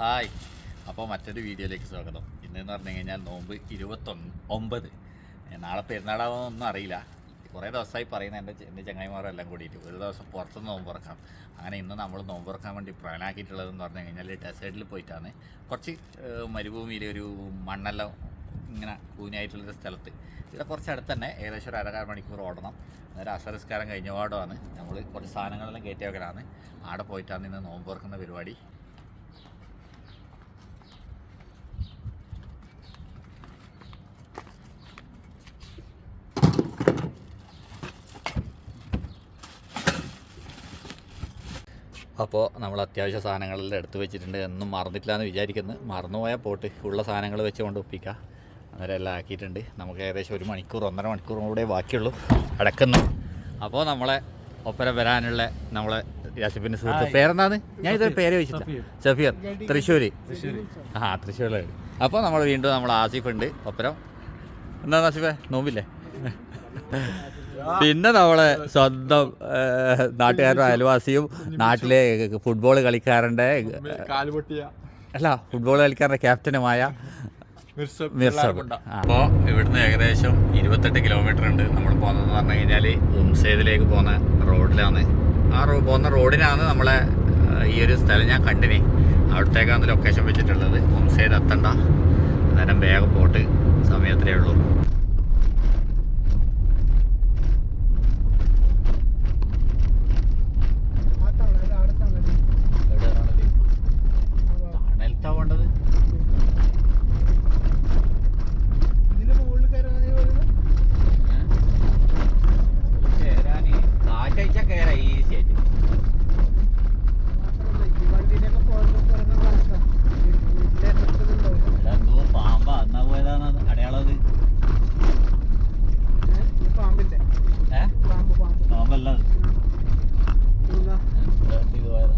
Hi. അപ്പോൾ മറ്റൊരു വീഡിയോയിലേക്ക് സ്വാഗതം. ഇന്നെന്ന് പറഞ്ഞു കഴിഞ്ഞാൽ നോമ്പ് ഇരുപത്തൊന്ന് ഒമ്പത്. നാളെ പെരുന്നാളാവൊന്നും അറിയില്ല. കുറേ ദിവസമായി പറയുന്ന എന്റെ എന്റെ ചങ്ങായിമാരെല്ലാം കൂടിയിട്ട് ഒരു ദിവസം പുറത്തുനിന്ന് നോമ്പ് തുറക്കാം അങ്ങനെ ഇന്ന് നമ്മൾ നോമ്പ് തുറക്കാൻ വേണ്ടി പ്ലാനാക്കിയിട്ടുള്ളതെന്ന് പറഞ്ഞു കഴിഞ്ഞാൽ ഡെസേർട്ടിൽ പോയിട്ടാണ്. കുറച്ച് മരുഭൂമിയിൽ ഒരു മണ്ണെല്ലാം ഇങ്ങനെ കൂനായിട്ടുള്ളൊരു സ്ഥലത്ത്. ഇവിടെ കുറച്ച് അടുത്ത് തന്നെ ഏകദേശം ഒരു അരകാൽ മണിക്കൂർ ഓടണം. അന്നേരം അസരസ്കാരം കഴിഞ്ഞ പാടുമാണ് നമ്മൾ കുറച്ച് സാധനങ്ങളെല്ലാം കയറ്റി വെക്കലാണ്. ആടെ പോയിട്ടാണ് ഇന്ന് നോമ്പ് തുറക്കുന്ന പരിപാടി. അപ്പോൾ നമ്മൾ അത്യാവശ്യ സാധനങ്ങളെല്ലാം എടുത്തു വെച്ചിട്ടുണ്ട്. എന്നും മറന്നിട്ടില്ല എന്ന് വിചാരിക്കുന്നു. മറന്നുപോയാൽ പോട്ട്. ഉള്ള സാധനങ്ങൾ വെച്ചുകൊണ്ട് ഒപ്പിക്കാം. അന്നേരം എല്ലാം ആക്കിയിട്ടുണ്ട്. നമുക്ക് ഏകദേശം ഒരു മണിക്കൂർ ഒന്നര മണിക്കൂർ കൂടെ ബാക്കിയുള്ളൂ. അടക്കുന്നു. അപ്പോൾ നമ്മളെ ഒപ്പര വരാനുള്ള നമ്മളെ യാസിഫിന്റെ സുഹൃത്ത് പേരെന്താണ് ഞാൻ ഇതൊരു പേര് വെച്ചിട്ടില്ല. സഫിയർ തൃശ്ശൂർ ആ തൃശ്ശൂരിലാണ് അപ്പോൾ നമ്മൾ വീണ്ടും നമ്മൾ ആസിഫ് ഉണ്ട് ഒപ്പരം. എന്താ ആസിഫേ? നോമ്പില്ലേ? പിന്നെ നമ്മളെ സ്വന്തം നാട്ടുകാരുടെ അയൽവാസിയും നാട്ടിലെ ഫുട്ബോൾ കളിക്കാരന്റെ അല്ല ഫുട്ബോൾ കളിക്കാരന്റെ ക്യാപ്റ്റനുമായ അപ്പോൾ ഇവിടുന്ന് ഏകദേശം ഇരുപത്തെട്ട് കിലോമീറ്റർ ഉണ്ട് നമ്മൾ പോകുന്നതെന്ന് പറഞ്ഞു കഴിഞ്ഞാൽ ഉംസേദിലേക്ക് പോകുന്ന റോഡിലാണ്. ആ റോ പോകുന്ന റോഡിനാണ് നമ്മളെ ഈ ഒരു സ്ഥലം ഞാൻ കണ്ടിനി. അവിടത്തേക്കാണ് ലൊക്കേഷൻ വെച്ചിട്ടുള്ളത്. ഉംസേദ് എത്തണ്ട അന്നേരം വേഗം പോട്ട്. സമയത്രേ ഉള്ളൂ തണലത്താ വേണ്ടത് കേറാന് കാറ്റടിച്ചാ കേറാ ഈസി ആയിട്ട് ഇവിടെ എന്തോ പാമ്പാ എന്നാ പോയതാണ് അടയാളം അത് ഏ പാമ്പല്ല അത്. ഇവിടെ ഇത് പോയതാ.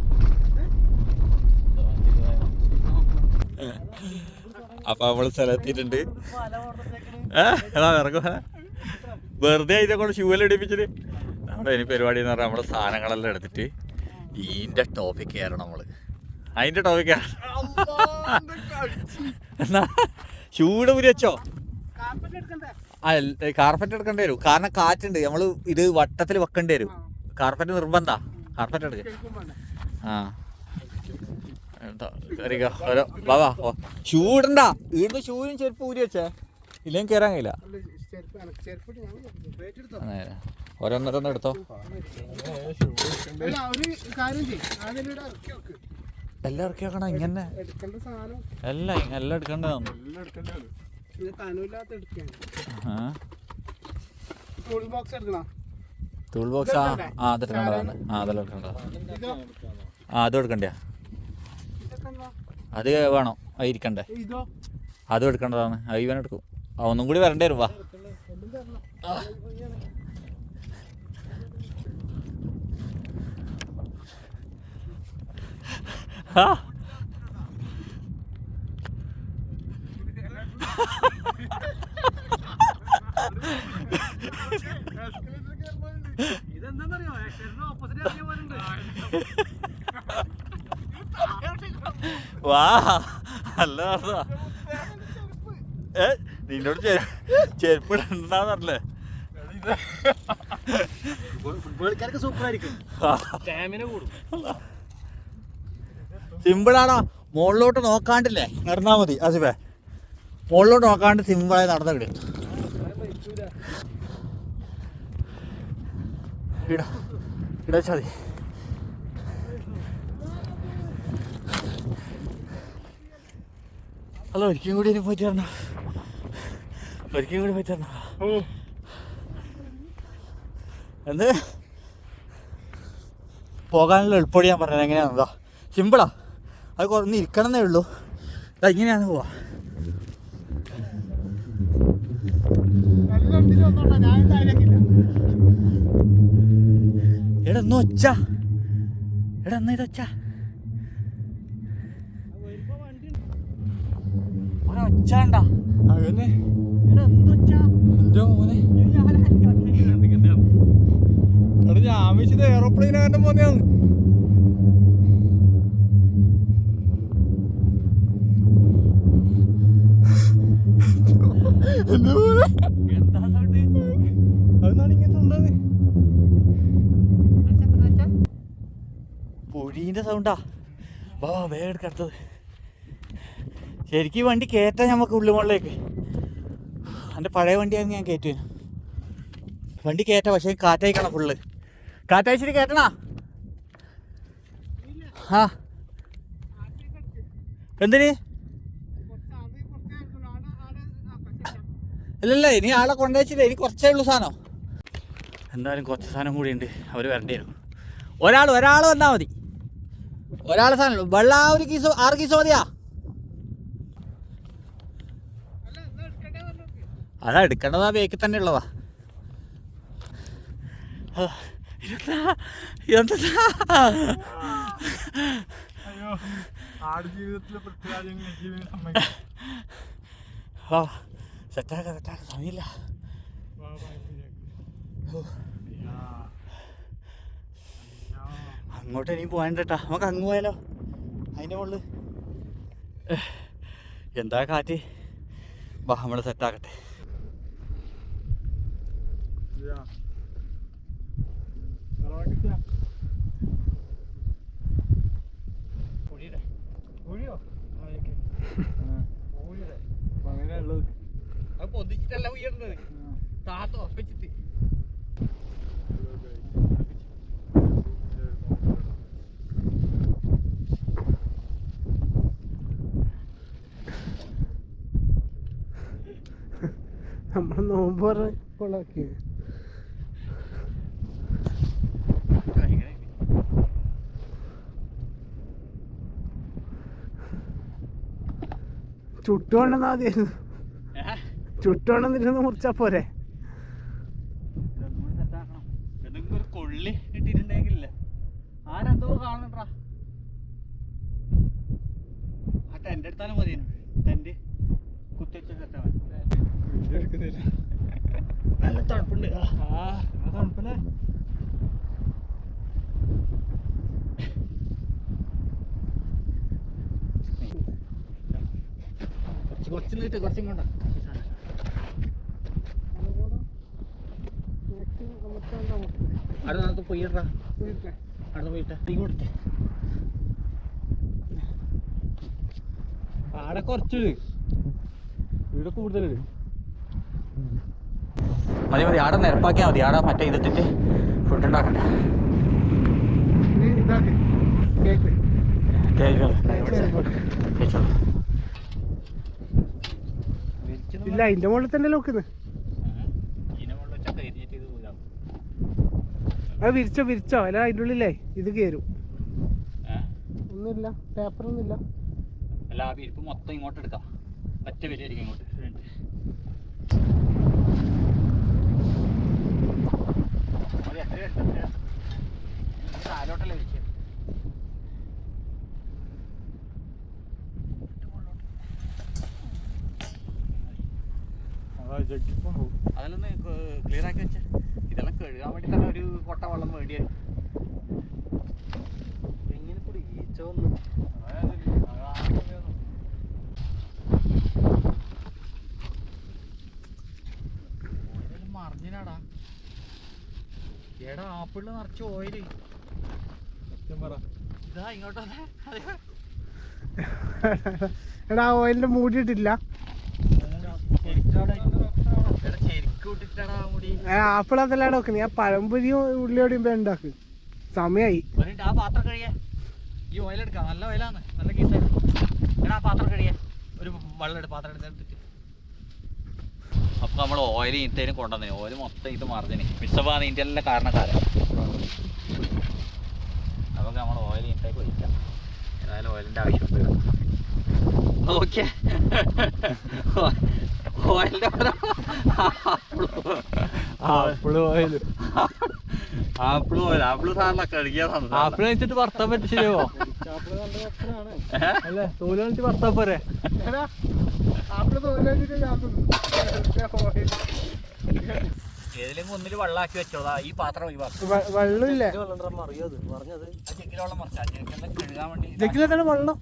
ഇത് വണ്ടി ഇത് പോയതാ. അപ്പൊ നമ്മൾ സ്ഥലത്തിട്ടുണ്ട്. ഇറങ്ങും വെറുതെ ആയിട്ട് കൊണ്ട് ഷൂവെല്ലാം ഇടിപ്പിച്ചിട്ട്. നമ്മുടെ ഇനി പരിപാടി എന്ന് പറഞ്ഞാൽ നമ്മുടെ സാധനങ്ങളെല്ലാം എടുത്തിട്ട് ഈന്റെ ടോപ്പിക് കയറണം നമ്മൾ. അതിന്റെ ടോപ്പിക് എന്നാ ഷൂടെ മുരി വെച്ചോ? ആ കാർപ്പറ്റ് എടുക്കേണ്ടി വരും. കാരണം കാറ്റുണ്ട്. നമ്മൾ ഇത് വട്ടത്തിൽ വെക്കേണ്ടി വരും. കാർപ്പറ്റ് നിർബന്ധ. കാർപ്പറ്റ് എടുക്കുക ആ എന്താ കേറിക്കോ. ഓരോ വാ വാ ഓ ഷൂ ഇടണ്ട ഇടുന്ന ചെരുപ്പ് ഊരി വെച്ചേ. ഇല്ലെങ്കിൽ കയറാൻ കഴിയില്ല. നേരെ. ഓരോന്നോരോന്ന് എടുത്തോ. എല്ലാം ഇറക്കി വെക്കണം? ഇങ്ങനെ? സാധനം. എല്ലാം എല്ലാം എടുക്കേണ്ടതാണ്. ടൂൾ ബോക്സ് ആ ആ അത് എടുക്കേണ്ടതാണ്. ആ അതെല്ലാം എടുക്കേണ്ടതാണ്. ആ അതും എടുക്കണ്ടേ അത് വേണം. ഇരിക്കണ്ടേ. അതും എടുക്കേണ്ടതാണ്. അത് ഇവൻ എടുക്കും. ഒന്നും കൂടി വരണ്ടേ വരും. വാ. ഇതെന്താന്നറിയോ? ഓപ്പോസിറ്റ് വാ നല്ല നടന്നതാ. ഏ നിന്നോട് ചെരു- ചെരുപ്പ് ഇടണ്ടെന്നല്ലേ സിമ്പിളാണോ? മുകളിലോട്ട് നോക്കാണ്ടില്ലേ? നടന്നാ മതി അസിഫേ മുകളിലോട്ട് നോക്കാണ്ട് സിമ്പിളായി നടന്ന കിട്ടും ഇടാ ഇടാ വെച്ചാ അല്ല ഒരിക്കലും കൂടി ഇനി പോയിട്ട് വരണോ. ഒരിക്കലും കൂടി പോയിട്ട് വരണോ. എന്ത്? പോകാനുള്ള എളുപ്പടി ഞാൻ പറഞ്ഞത് എങ്ങനെയാണെന്നോ സിമ്പിളാ അത് കുറഞ്ഞ് ഇരിക്കണമെന്നേ ഉള്ളൂ. ഇതാ ഇങ്ങനെയാണ് പോവാ. എടാ ഒന്ന് ഒച്ച. എടാ എന്നാ ഇത് ഒച്ച കണ്ട അതന്നെ എന്റെ മോനെ. എടാ ജാമിച്ചത് എയറോപ്ലെയിൻ ആകാന്റെ പോന്നെയാണ് പൊഴീന്റെ സൗണ്ടാ ബാ വേഗം എടുക്കടുത്തത് ശരിക്കും വണ്ടി കയറ്റാൻ നമുക്ക് ഉള്ളുമുകളിലേക്ക് എന്റെ പഴയ വണ്ടിയായിരുന്നു ഞാൻ കയറ്റുവേന് വണ്ടി കയറ്റാം പക്ഷേ കാറ്റയക്കണം ഫുള്ള് കാറ്റയച്ചിട്ട് കയറ്റണ ആ. എന്തിന്? ഇല്ലല്ല ഇനി ആളെ കൊണ്ടുവച്ചില്ല ഇനി കുറച്ചേ ഉള്ളൂ സാധനം. എന്തായാലും കുറച്ച് സാധനം കൂടി ഉണ്ട് അവർ വരേണ്ടി വരും. ഒരാൾ ഒരാൾ വന്നാൽ മതി. ഒരാൾ സാധനം വെള്ള ഒരു കീസോ ആറ് കീസോ മതിയാ? അതാ എടുക്കേണ്ടത് ആ ബേക്കിൽ തന്നെ ഉള്ളതാ. ജീവിതം സമ്മതിക്കും സെറ്റാക്ക സെറ്റാക്ക സമയമില്ല. അങ്ങോട്ട് ഇനി പോകണ്ടട്ടാ നമുക്ക് അങ്ങ് പോയാലോ? അതിന്റെ മുകളിൽ എന്താ കാറ്റ്? വാ നമ്മൾ സെറ്റാക്കട്ടെ അത് പൊതിച്ചിട്ടല്ല ഉയർന്നത് താത്ത ഉറപ്പിച്ചിട്ട് നമ്മൾ നോമ്പ് കൊള്ളാക്കി ചുട്ടുകൊണ്ടെന്നാ മതിയായിരുന്നു ചുട്ടുകൊണ്ടെന്നിരുന്ന് മുറിച്ചാ പോരെ. കൊള്ളി ഇട്ടിട്ടുണ്ടെങ്കിലില്ല? ആരെന്തോ കാണണ്ടാ ആ ടെന്റ് എടുത്താലും മതി ടെന്റ് കുത്തിവെച്ച നല്ല തണുപ്പുണ്ട്. ആ. തണുപ്പല്ലേ? കുറച്ച് കുറച്ച് കൊണ്ട് അവിടെ നമുക്ക് പോയിട്ടാ. അവിടെ പോയിട്ട്. ഇങ്ങോട്ട് ആടെ കുറച്ച് ഇവിടെ കൂടുതലുണ്ട് മതി മതി. ആടെ നിരപ്പാക്കിയാൽ മതി. ആടെ മറ്റേ ഇതിട്ടിട്ട് ഫുഡ് ഉണ്ടാക്കണ്ടേ? കേക്ക്. ഇല്ല അതിന്റെ മുകളിൽ തന്നെ നോക്കുന്നത് അത് വിരിച്ചോ വിരിച്ചോ. അല്ല അതിന്റെ ഉള്ളിലേ ഇത് കയറും ഒന്നുമില്ല പേപ്പർ ഒന്നുമില്ല. അല്ല ആ വിരിപ്പ് മൊത്തം ഇങ്ങോട്ട് എടുക്കാം. പറ്റ വലിയായിരിക്കും ഇങ്ങോട്ട്. മതി, അത്രയും ജഗ്ഗിപ്പം പോകും. അതെല്ലാം ക്ലിയർ ആക്കി വെച്ചേ. ഇതെല്ലാം കഴുകാൻ വേണ്ടി തന്നെ ഒരു കൊട്ട വെള്ളം വേണ്ടി വരും എങ്ങനെ കൂടി ഈച്ച വന്നു മറിഞ്ഞിനാടാ. എടാ ആപ്പിളിൽ നിറച്ച് ഓയിൽ. സത്യം പറ. ഇതാ ഇങ്ങോട്ട് എടാ ഓയിലിന്റെ മൂടിയിട്ടില്ല ശരിക്കവിടെ എടാ ശരിക്കും ഇട്ടിട്ടാടാ മുടി ആപ്പിൾ അതല്ലാടെ നോക്കുന്നത് ഞാൻ പഴംപൊരിയും ഉള്ളിയോടെയും ഇപ്പൊ ഉണ്ടാക്കും സമയായി. ആ പാത്രം കഴിയേ ഈ ഓയിൽ എടുക്കാം. നല്ല ഓയിലാണ് നല്ല കേസായിരുന്നു എടാ ആ പാത്രം കഴിയേ ഒരു വെള്ളം എടുത്ത് പാത്രം എടുത്തിട്ട്. അപ്പൊ നമ്മൾ ഓയിൽ ഇട്ടതിന് കൊണ്ടുവന്നേ. ഓയിൽ മൊത്തം ഇത് മറിഞ്ഞിന്. മിസ്സപ്പാണ് ഇതിന്റെ എല്ലാം കാരണക്കാരൻ അപ്പൊ നമ്മൾ ഓയിൽ ഇട്ടേക്ക് ഒഴിക്കാം. ഏതായാലും ഓയിലിന്റെ ആവശ്യമുണ്ട്. Okay ഓയിലിന്റെ apple oil. Apple oil. Apple സാറിനെ കഴുകിയാ ആപ്പിൾ കഴിച്ചിട്ട് വർത്താൻ പറ്റിച്ചില്ലയോ അല്ലേ? തോൽ വെച്ചിട്ട് വർത്താൻ പോരെ? ആപ്പിൾ തോന്നിട്ട് ഞാൻ തിന്നു. ഏതിലെങ്കിലും ഒന്നിൽ വെള്ളമാക്കി വെച്ചോളാ. ഈ പാത്രം ഒഴിവാക്കും. വെള്ളമില്ലേ. വെള്ളം മറിച്ചാ. ചെക്കിനെ കഴുകാൻ വേണ്ടി ജിക്കിലെന്താണ് വെള്ളം.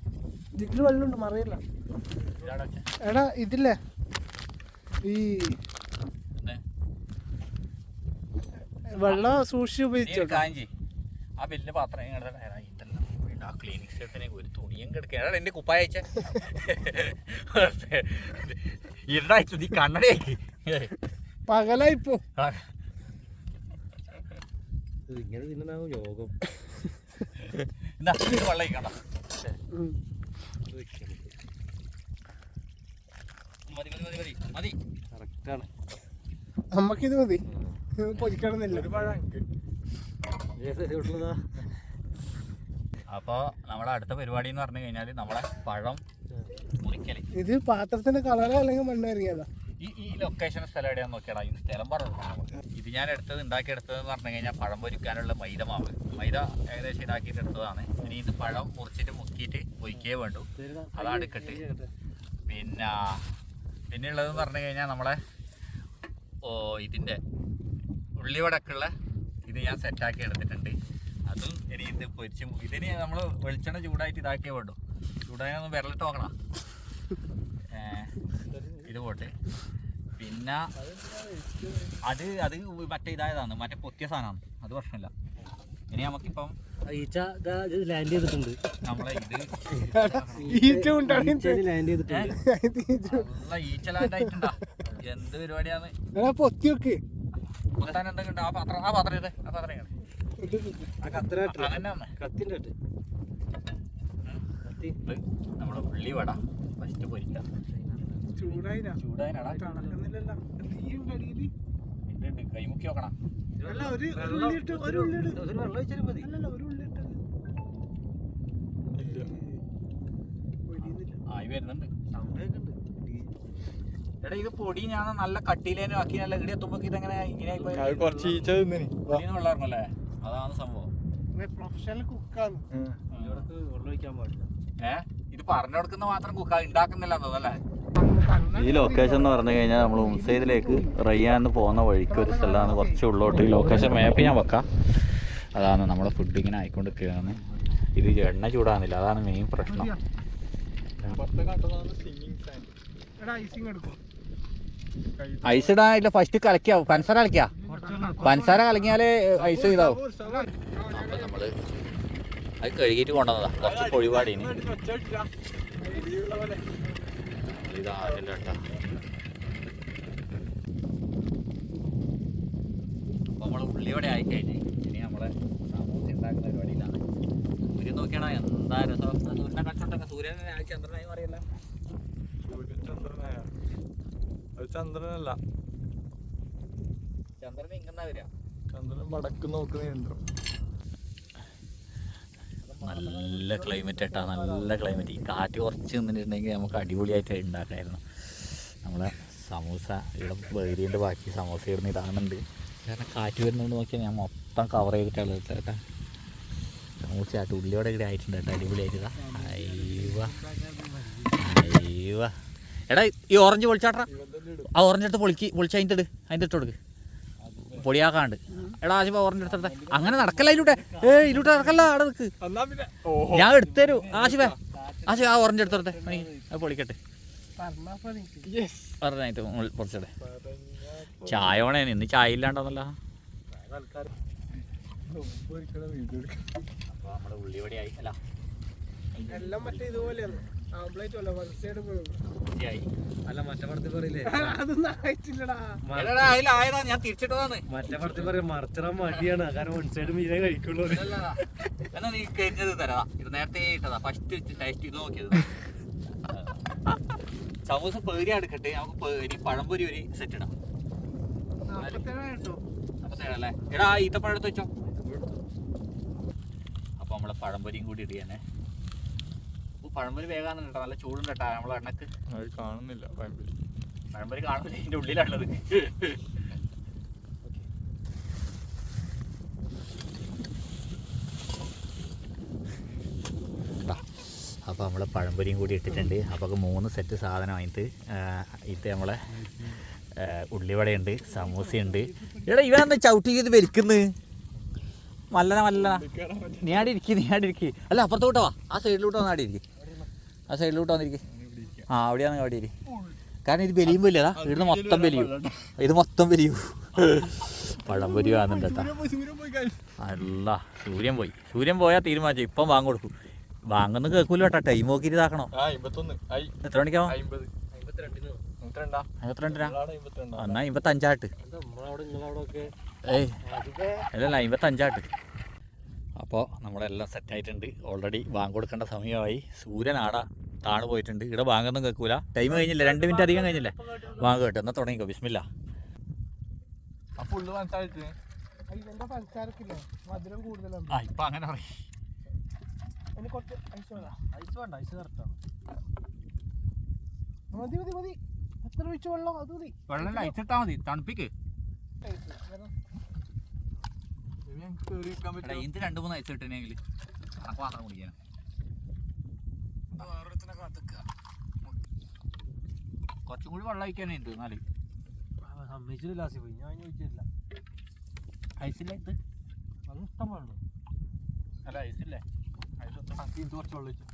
ജിക്കിൽ വെള്ളമുണ്ട് മറിയില്ല. എടാ ഇതില്ലേ? ഈ വെള്ളം സൂക്ഷിച്ച് കാര്യം ചെയ്യ്. ആ വലിയ പാത്രം വീണ്ടും ആ ക്ലീനിങ് സ്റ്റേഷനെ ഒരു തുണിയും കിടക്കുക എന്റെ കുപ്പായ അയച്ച. ഇരുടായിട്ട് നീ കണ്ണടയാക്കി. പകലായിപ്പോ ഇങ്ങനെ തിന്നാവും യോഗം വെള്ളം ഒഴിക്കണ്ട. ഉം. മതി മതി മതി മതി. മതി. കറക്റ്റാണ്. നമ്മക്കിത് മതി. അപ്പൊ പൊരിക്കണമെന്നില്ല. അപ്പോൾ നമ്മുടെ അടുത്ത പരിപാടി എന്ന് പറഞ്ഞു കഴിഞ്ഞാൽ നമ്മളെ പഴം ഇത് പാത്രത്തിന്റെ കളറോ അല്ലെങ്കിൽ മണ്ണ് ഇറങ്ങിയതാ ലൊക്കേഷൻ സ്ഥലം എവിടെയാന്ന് നോക്കിയാടാ. ഈ സ്ഥലം പറഞ്ഞു ഇത് ഞാൻ എടുത്തത് ഉണ്ടാക്കി എടുത്തത് എന്ന് പറഞ്ഞു കഴിഞ്ഞാൽ പഴം പൊരിക്കാനുള്ള മൈദ മാവ്. മൈദ ഏകദേശം ഇതാക്കിയിട്ട് എടുത്തതാണ്. ഇനി ഇത് പഴം മുറിച്ചിട്ട് മുക്കിയിട്ട് പൊരിക്കേ വേണ്ടു. അതാണ് എടുക്കട്ടെ പിന്നെ പിന്നെ ഉള്ളതെന്ന് പറഞ്ഞു കഴിഞ്ഞാൽ നമ്മളെ ഓ ഇതിന്റെ ഉള്ളിവടക്കുള്ള ഇത് ഞാൻ സെറ്റാക്കി എടുത്തിട്ടുണ്ട്. അതും ഇനി ഇത് പൊരിച്ച് ഇതിന് നമ്മൾ വെളിച്ചെണ്ണ ചൂടായിട്ട് ഇതാക്കിയേ വേണ്ടു. ഒന്ന് വിരലിട്ട് നോക്കണം. ഇത് പോട്ടെ. പിന്നെ അത് അത് മറ്റേ ഇതായതാണ് മറ്റേ പൊത്തിയ സാധനമാണ്. അത് പ്രശ്നമില്ല. ഇനി നമുക്കിപ്പം ഈച്ച ലാൻഡ് ചെയ്തിട്ടുണ്ട്. നമ്മളെ ഇത് ലാൻഡ് ചെയ്തിട്ടുണ്ട്. നല്ല ഈച്ചലാണ്ടായിട്ടുണ്ടാ എന്ത് പരിപാടിയാണ്? പൊത്തി വെക്ക് എന്തൊക്കെ ആ പാത്രം ആ പാത്രം ഇത് ആ. കത്തിന്റെ നമ്മുടെ ഉള്ളി വട. ഫസ്റ്റ് പൊരിക്കാം. ചൂടായില്ല ചൂടായനടാ. തണുക്കുന്നില്ലല്ലോ. തീയും കടിയിൽ. ഉണ്ട് കൈമുക്കി നോക്കണം അല്ല ഒരു ഒരു ഉള്ളി ഇട്ട് ഒരു ഉള്ളി ഇട്ട് ഒരു വെള്ളം മതി. അല്ലല്ല ഒരു ഉള്ളി ഇട്ട് പൊരിയുന്നില്ല ആയി വരുന്നുണ്ട്. സമയൊക്കെ ഉണ്ട് എടാ ഇത് പൊടി ഞാൻ നല്ല കട്ടിയിലേനും ആക്കി നല്ല ഇടി എത്തുമ്പോ ഇതെങ്ങനെ ഇങ്ങനെ അതാണ് സംഭവം. പ്രൊഫഷണൽ കുക്കാണ് ഇവിടക്ക് വെള്ളം ഒഴിക്കാൻ പാടില്ല. ഏ? ഇത് പറഞ്ഞു കൊടുക്കുന്ന മാത്രം കുക്കാ ഉണ്ടാക്കുന്നില്ല തോന്നല്ലേ ഈ ലൊക്കേഷൻ എന്ന് പറഞ്ഞു കഴിഞ്ഞാൽ നമ്മൾ ഉംസൈദിലേക്ക് റയ്യാന്ന് പോകുന്ന വഴിക്ക് ഒരു സ്ഥലമാണ്. കുറച്ച് ഉള്ളോട്ട് ഈ ലൊക്കേഷൻ മാപ്പ് ഞാൻ വെക്കാം. അതാണ് നമ്മുടെ ഫുഡ് ഇങ്ങനെ ആയിക്കൊണ്ട് കയറുന്നത് ഇത് എണ്ണ ചൂടാകുന്നില്ല അതാണ് മെയിൻ പ്രശ്നം. ഐസ് ഐസിങ് ഇല്ല ഫസ്റ്റ് കലക്കിയാവും പൻസാര കലക്കിയാ? പൻസാര കലങ്ങിയാലേ ഐസ് ഇതാവും. അപ്പം നമ്മൾ അത് കഴുകിയിട്ട് കൊണ്ടുവന്നതാ. കുറച്ച് പൊഴിപാടിന് ഇതാകില്ല കേട്ടോ അപ്പോൾ നമ്മൾ ഉള്ളിയോടെ ആയിക്കഴിഞ്ഞ്. ഇനി നമ്മളെ സമൂസ ഉണ്ടാക്കുന്ന പരിപാടിയിലാണ്. സൂര്യൻ നോക്കിയാണോ? എന്താ രസം? സൂര്യനെ കച്ചവടമൊക്കെ സൂര്യനെ ചന്ദ്രനായി അറിയില്ല. ചന്ദ്രനായ അത് ചന്ദ്രനല്ല. ചന്ദ്രൻ ഇങ്ങനെ വരിക? ചന്ദ്രൻ വടക്ക് നോക്കുന്ന യന്ത്രം. നല്ല ക്ലൈമറ്റ് ആട്ടാ നല്ല ക്ലൈമറ്റ് ഈ കാറ്റ് കുറച്ച് നിന്നിട്ടുണ്ടെങ്കിൽ നമുക്ക് അടിപൊളിയായിട്ട് ഉണ്ടാക്കായിരുന്നു. നമ്മളെ സമൂസ ഇവിടെ ബേരിന്റെ ബാക്കി സമൂസ ഇടുന്ന ഇതാണുണ്ട് കാരണം കാറ്റ് വരുന്നതുകൊണ്ട് നോക്കിയാൽ ഞാൻ മൊത്തം കവർ ചെയ്തിട്ടാണ് കേട്ടാ. സമൂസ ആട്ട് ഉള്ളിയോടെ ഇവിടെ ആയിട്ടുണ്ട് കേട്ടോ അടിപൊളിയായിട്ട് എടാ ഈ ഓറഞ്ച് പൊളിച്ചാട്ടാ ആ ഓറഞ്ച് എടുത്ത് പൊളിക്ക് പൊളിച്ച് അതിന്റെ ഇട് അതിന്റെ ഇട്ട് കൊടുക്ക്. പൊടിയാക്കാണ്ട് എടാ ആശിപ്പ ഓറഞ്ച് എടുത്തെടുത്ത അങ്ങനെ നടക്കല്ല ഇതിലൂടെ ഏ ഇതിലൂടെ നടക്കല്ല അവിടെ നിൽക്ക് ഞാൻ എടുത്തരൂ ആശിപ്പ ആശിപ്പ ആ ഓറഞ്ച് എടുത്തോട്ടെ അത് പൊളിക്കട്ടെ. പറഞ്ഞിട്ട് യെസ് പറഞ്ഞായിട്ട് കുറച്ചൂടെ. ചായ വേണേ ഇന്ന് ചായ ഇല്ലാണ്ടോന്നല്ല. അപ്പോൾ നമ്മുടെ ഉള്ളിവടിയായി. അല്ല. എല്ലാം മറ്റേ ഇതുപോലെയാണ്. ആംപ്ലേറ്റ് അല്ല വൺ സൈഡ് ഉള്ളിയായി അല്ല മറ്റേ പടത്തിൽ പറയില്ലേ? അതൊന്നും ആയിട്ടില്ലടാ. എടാ, അതിലായതാ ഞാൻ തിരിച്ചിട്ടതാണ്. മറ്റേ പടത്തിൽ പറയാം മറച്ചിടാൻ മടിയാണ്. കാരണം വൺ സൈഡ് മീനെ കഴിക്കുള്ളൂ. എന്നാ നീ കഴിഞ്ഞത് തരാ. ഇത് നേരത്തെ ഇട്ടതാ. ഫസ്റ്റ് ടേസ്റ്റ് ഇത് നോക്കിയത്. സമൂസ പേരി എടുക്കട്ടെ. നമുക്ക് പഴംപൊരി ഒരു സെറ്റ് ഇടാം. എടാ ഈത്തപ്പഴം എടുത്ത് വെച്ചോ. അപ്പൊ നമ്മളെ പഴംപൊരിയും കൂടി ഇടുകയാണ്. പഴംപൊരി വേഗം കേട്ടോ നല്ല ചൂടുണ്ട് കേട്ടോ നമ്മളെ എണ്ണക്ക്. അത് കാണുന്നില്ല പഴംപൊരി. പഴംപൊരി കാണുന്നില്ല ഇതിന്റെ ഉള്ളിലാണുള്ളത് അപ്പോൾ നമ്മൾ പഴംപൊരിയും കൂടി ഇട്ടിട്ടുണ്ട്. അപ്പോൾ മൂന്ന് സെറ്റ് സാധനം അതിനകത്ത് ഇത് നമ്മളെ ഉള്ളിവടയുണ്ട് സമൂസയുണ്ട്. എടാ ഇവനെന്താ ചവിട്ടി ചെയ്ത് വലിക്കുന്നത്? മല്ലന മല്ലന. നീ ആടി ഇരിക്കി നീ ആടി ഇരിക്കി. അല്ല അപ്പുറത്തോട്ടോ വാ. ആ സൈഡിലോട്ട് വന്ന് ആടി ഇരിക്കി. ആ സൈഡിലോട്ട് വന്നിരിക്കേ. ആ അവിടെയാണ് അവിടെ ഇരി കാരണം ഇത് ബലിയും വലിയതാ ഇവിടുന്ന് മൊത്തം ബലിയും ഇത് മൊത്തം ബലിയും പഴംപൊരി ആകുന്നുണ്ട് കേട്ടാ. സൂര്യൻ പോയി സൂര്യൻ പോയി guys. അല്ല സൂര്യൻ പോയി. സൂര്യൻ പോയാൽ തീരുമാനിച്ചു. ഇപ്പം വാങ്ങ കൊടുക്കും. വാങ്ങുന്ന കേൾക്കൂല കേട്ടോ. ടൈം നോക്കിയിട്ട് ഇതാക്കണോ. എത്ര മണിക്കാവും അമ്പത്തിരണ്ടിനാ എന്നാ അമ്പത്തഞ്ചാട്ട് ഏയ്. അല്ലല്ല അമ്പത്തഞ്ചാട്ട് അപ്പോൾ നമ്മളെല്ലാം സെറ്റായിട്ടുണ്ട് ഓൾറെഡി ബാങ്ക് കൊടുക്കേണ്ട സമയമായി. സൂര്യൻ താണു താണ് പോയിട്ടുണ്ട്. ഇവിടെ ബാങ്കൊന്നും കേൾക്കൂല. ടൈം കഴിഞ്ഞില്ല? രണ്ട് മിനിറ്റ് അധികം കഴിഞ്ഞില്ലേ? വാങ്ങ കേട്ടോ. എന്നാൽ തുടങ്ങിക്കോ. ബിസ്മില്ല. ആ ഇപ്പം അങ്ങനെ പറയും. വെള്ളം അയച്ചിട്ടാ മതി. തണുപ്പിക്ക്. ഐസ്. രണ്ട് മൂന്ന് മാത്രം കുടിക്കാൻ കുറച്ചും കൂടി വെള്ളം അയക്കാനുണ്ട് എന്നാൽ. സമ്മതിച്ചില്ല ലാസ്റ്റ് പോയി. ഞാൻ ചോദിച്ചില്ല ഐസില്ല ഇത്? അത് ഇഷ്ടം വേണ്ട അല്ല ഐസില്ലേ ഐസ് കുറച്ച് വെള്ളം ഒഴിച്ചു.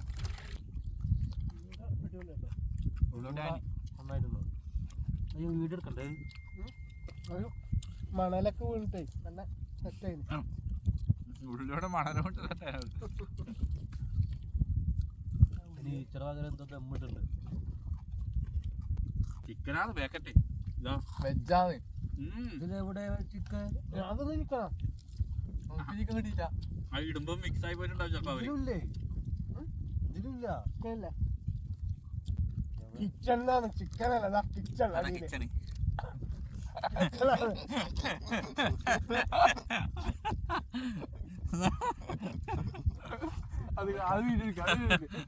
അയ്യോ മണലൊക്കെ വീണിട്ടേ. നല്ല ഉള്ളിലൂടെ മണലോട്ട് ടീച്ചർ പകരം എന്തോ ദമ്മിട്ടുണ്ട്. ചിക്കനാണ് ഇതാ. വെജാണ് ചിക്കൻ? അതൊന്നും ചിക്കൻ കിട്ടിയില്ല. ആ ഇടുമ്പോ മിക്സ് ആയി പോയിട്ടുണ്ടാവും ചിലപ്പോ അവർ. ഇതിലില്ലേ? ഇതിലില്ല. ചിക്കനല്ല കിച്ചണിലാണ് ചിക്കനല്ല കിച്ചൺ കിച്ചണ്.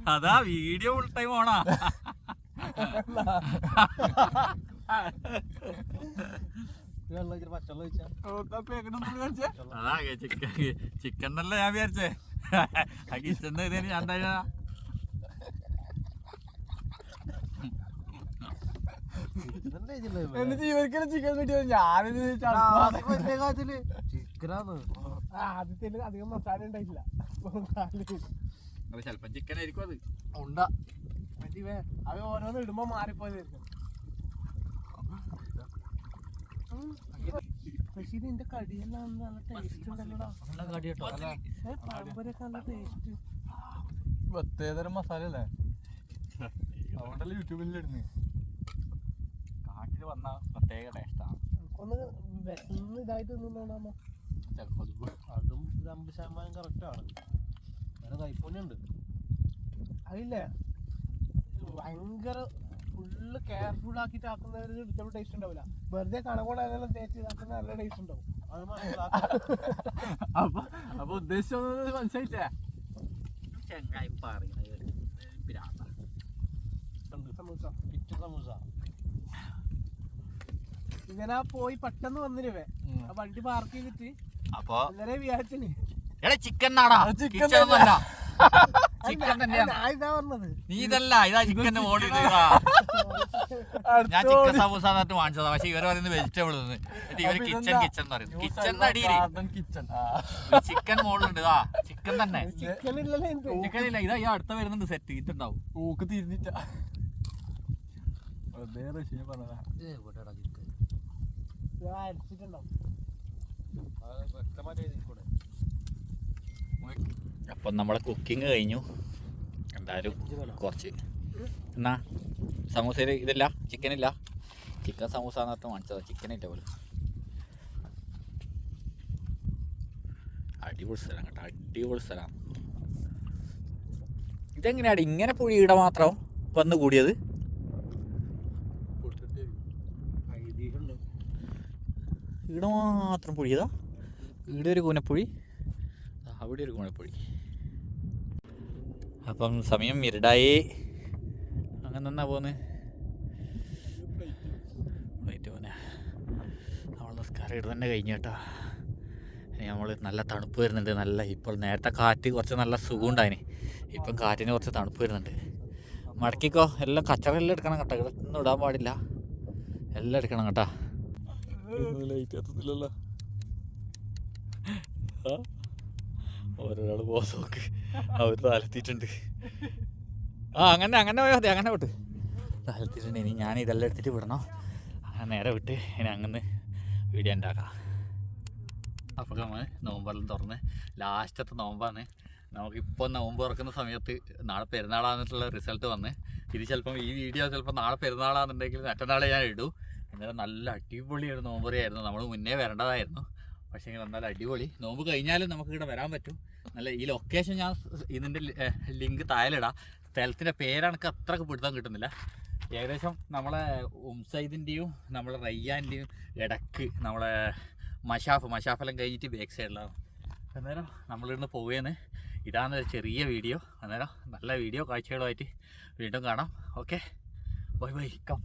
അത് വീഡിയോ ഫുൾ ടൈം ഓണാ. ചിക്കൻ എന്നല്ല ഞാൻ വിചാരിച്ചേ? ആ കിച്ചൻ ഞാൻ എന്താ ഇതെന്താ ഇതില്ലേ എന്നിട്ട് ഇവർക്കൊരു ചിക്കൻ കിട്ടിയത് ഞാനിത് കാര്യത്തിൽ. ആദ്യത്തിൽ അധികം മസാല ഉണ്ടായിട്ടില്ല. ചിലപ്പോ ചിക്കൻ ആയിരിക്കും അത്. ഉണ്ടാ. അത് ഓരോന്ന് ഇടുമ്പോ മാറിപ്പോയതായിരിക്കും പക്ഷേ ഇതിന്റെ കടിയെല്ലാം നല്ല ടേസ്റ്റ് ഉണ്ടല്ലോടാ. നല്ല ടേസ്റ്റ് പ്രത്യേകതരം മസാല അല്ലേ അതുകൊണ്ടല്ലേ യൂട്യൂബിൽ ഇടുന്നത് വന്ന പ്രത്യേക ടേസ്റ്റാണ് ഒന്ന് വിശന്ന് ഇതായിട്ട് നിന്നോണ്ടാമോ ചിലപ്പോൾ അതും ഒരു അമ്പത് ശതമാനം കറക്റ്റാണ് വേറെ കൈപ്പുണ്യുണ്ട് അതില്ലേ? ഭയങ്കര ഫുള്ള് കെയർഫുൾ ആക്കിയിട്ട് ആക്കുന്നവര് എടുത്തപ്പോൾ ടേസ്റ്റ് ഉണ്ടാവില്ല. വെറുതെ കണക്കോടെല്ലാം തേച്ച് ഇതാക്കുന്ന നല്ല ടേസ്റ്റ് ഉണ്ടാവും. അപ്പൊ അപ്പൊ ഉദ്ദേശിച്ചത് മനസ്സിലായില്ലേ? ചെങ്ങായി പറയുന്നത് സമൂസ കിച്ചൺ സമൂസ. ഇങ്ങനെ പോയി പെട്ടെന്ന് വന്നിരുവേ ആ വണ്ടി പാർക്ക് ചെയ്തിട്ട് അപ്പൊ ഇന്നലെ വിചാരിച്ചു എടാ ചിക്കൻ നാടാ ചിക്കൻ ഒന്നല്ല ചിക്കൻ തന്നെയാണ് നീ ഇതല്ല ഇതാ ചിക്കന്റെ മോളിൽ ഇതാ ഞാൻ ചിക്കൻ സമൂസ എന്നിട്ട് വാങ്ങിച്ചതാ. പക്ഷെ ഇവർ പറയുന്നത് വെജിറ്റബിൾ ഇവർ കിച്ചൺ കിച്ചൺ എന്ന് പറയുന്നത് കിച്ചൺ ചിക്കൻ മോളുണ്ട് ഇതാ ചിക്കൻ തന്നെ. ചിക്കൻ ഇല്ലല്ലോ എന്ത് ചിക്കൻ ഇല്ല. ഇതാ ഈ അടുത്ത വരുന്നുണ്ട് സെറ്റ് ഇതുണ്ടാവും. ഊക്ക് തിരിഞ്ഞിട്ട. വെറുതെ പറഞ്ഞതാ. അപ്പം നമ്മളെ കുക്കിംഗ് കഴിഞ്ഞു. എന്തായാലും കുറച്ച്. എന്നാ സമൂസയിൽ ഇതില്ല ചിക്കൻ ഇല്ല ചിക്കൻ സമൂസ എന്നർത്ഥം വാങ്ങിച്ചതാ. ചിക്കൻ ഇല്ല പോലും. അടിപൊളി സ്ഥലം കേട്ടോ. അടിപൊളി സ്ഥലമാണ് ഇതെങ്ങനെയാണ് ഇങ്ങനെ പുഴിയുടെ മാത്രം വന്ന് കൂടിയത്? ഇവിടെ മാത്രം പുഴിയതാ ഇവിടെ ഒരു കൂനപ്പുഴി. അവിടെ ഒരു കൂനപ്പുഴി. അപ്പം സമയം ഇരുടായി. അങ്ങനെ എന്നാ പോന്ന്. വൈറ്റ് പോന്നെ നമ്മൾ നിസ്കാരം ഇവിടെ തന്നെ കഴിഞ്ഞു കേട്ടോ. നമ്മൾ നല്ല തണുപ്പ് വരുന്നുണ്ട്. നല്ല ഇപ്പോൾ നേരത്തെ കാറ്റ് കുറച്ച് നല്ല സുഖം ഉണ്ടായിന്. ഇപ്പം കാറ്റിന് കുറച്ച് തണുപ്പ് വരുന്നുണ്ട്. മടക്കിക്കോ. എല്ലാം കച്ചറ എല്ലാം എടുക്കണം കേട്ടോ. ഇടാൻ പാടില്ല. എല്ലാം എടുക്കണം കേട്ടോ. ലൈറ്റ് എത്തുന്നില്ലല്ലോ ഓരോരാൾ അവർ അവർ താലെത്തിയിട്ടുണ്ട് ആ അങ്ങനെ അങ്ങനെ പോയാൽ മതി അങ്ങനെ വിട്ട്. സ്ഥലത്തിട്ടുണ്ട് ഇനി ഞാൻ ഇതെല്ലാം എടുത്തിട്ട് വിടണം? അങ്ങനെ നേരെ വിട്ട് ഇനി അങ്ങനെ വീഡിയോ ഉണ്ടാക്കാം. അപ്പോൾ നമ്മൾ നോമ്പെല്ലാം തുറന്ന് ലാസ്റ്റത്തെ നോമ്പാണ് നമുക്കിപ്പോൾ നോമ്പ് തുറക്കുന്ന സമയത്ത് നാളെ പെരുന്നാളാന്നിട്ടുള്ള റിസൾട്ട് വന്ന്. ഇത് ചിലപ്പം ഈ വീഡിയോ ചിലപ്പോൾ നാളെ പെരുന്നാളാണെന്നുണ്ടെങ്കിൽ മറ്റന്നാളെ ഞാൻ ഇടൂ. എന്നാലും നല്ല അടിപൊളി ഒരു നോമ്പറിയായിരുന്നു. നമ്മൾ മുന്നേ വരേണ്ടതായിരുന്നു. പക്ഷേ എന്നാലും അടിപൊളി. നോമ്പ് കഴിഞ്ഞാലും നമുക്ക് ഇവിടെ വരാൻ പറ്റും. നല്ല ഈ ലൊക്കേഷൻ ഞാൻ ഇതിന്റെ ലിങ്ക് താഴെയിടാം സ്ഥലത്തിന്റെ പേരാണെങ്കിൽ അത്രയ്ക്ക് പിടുത്തം കിട്ടുന്നില്ല. ഏകദേശം നമ്മളെ ഉംസൈദിന്റെയും നമ്മളെ റയ്യാന്റെയും ഇടയ്ക്ക് നമ്മളെ മഷാഫ് മഷാഫെല്ലാം കഴിഞ്ഞിട്ട് ബാക്ക് സൈഡിലാണ് അന്നേരം നമ്മളിവിടുന്ന് പോവുകയാണ് ഇതാണ് ഒരു ചെറിയ വീഡിയോ. അന്നേരം നല്ല വീഡിയോ കാഴ്ചകളുമായിട്ട് വീണ്ടും കാണാം. Okay bye bye come